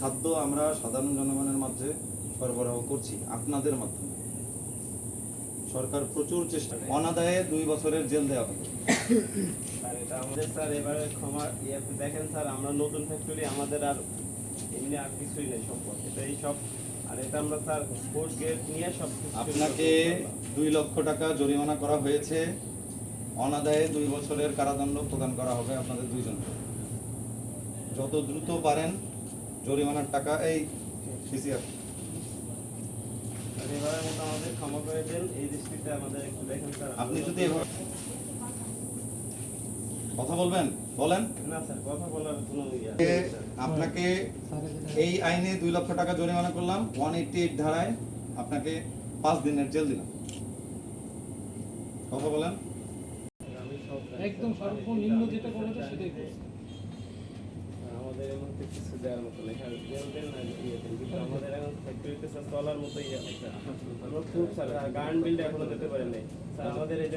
খাদ্য আমরা সাধারণ জনগণের মাঝে সরবরাহ করছি আপনাদের মাধ্যমে। সরকার প্রচুর চেষ্টা অনাদায়ে দুই বছরের জেল দেওয়া হবে স্যার এটা আমাদের স্যার এবারে ক্ষমা ইয়েতে দেখেন স্যার আমরা নতুন ফ্যাক্টরি আমাদের আর এমনি আর কিছুই নেই সম্পদ এটা এই সব আর এটা আমরা স্যার কোর্ট গেট নিয়ে সব আপনাকে দুই লক্ষ টাকা জরিমানা করা হয়েছে। অনাদায়ে দুই বছরের কারাদণ্ড প্রদান করা হবে আপনাদের দুইজনকে। যত দ্রুত পারেন জরিমানার টাকা এই সিসিআর স্যার এবারের মতো আমাদের ক্ষমা করে দেন এই দৃষ্টিতে আমাদের একটু দেখেন স্যার আপনি যদি কথা বলবেন? বলেন। না স্যার কথা বলার কোনো ইয়ে আপনাকে এই আইনে দুই লক্ষ টাকা জরিমানা করলাম ওয়ান এইটটি এইট ধারায় আপনাকে পাঁচ দিনের জেল দিলাম। কথা বলেন। একদম সর্বনিম্ন যেটা বলেছে সেটাই করছে। আমাদের এর মধ্যে দেওয়ার মতো লেখা জেল দেন না ইয়ে দেন কিন্তু আমাদের এখন ফ্যাক্টরিতে চলার মতো ইয়ে খুব স্যার গার্ন বিল্ড এখনও দিতে পারি নাই স্যার আমাদের এই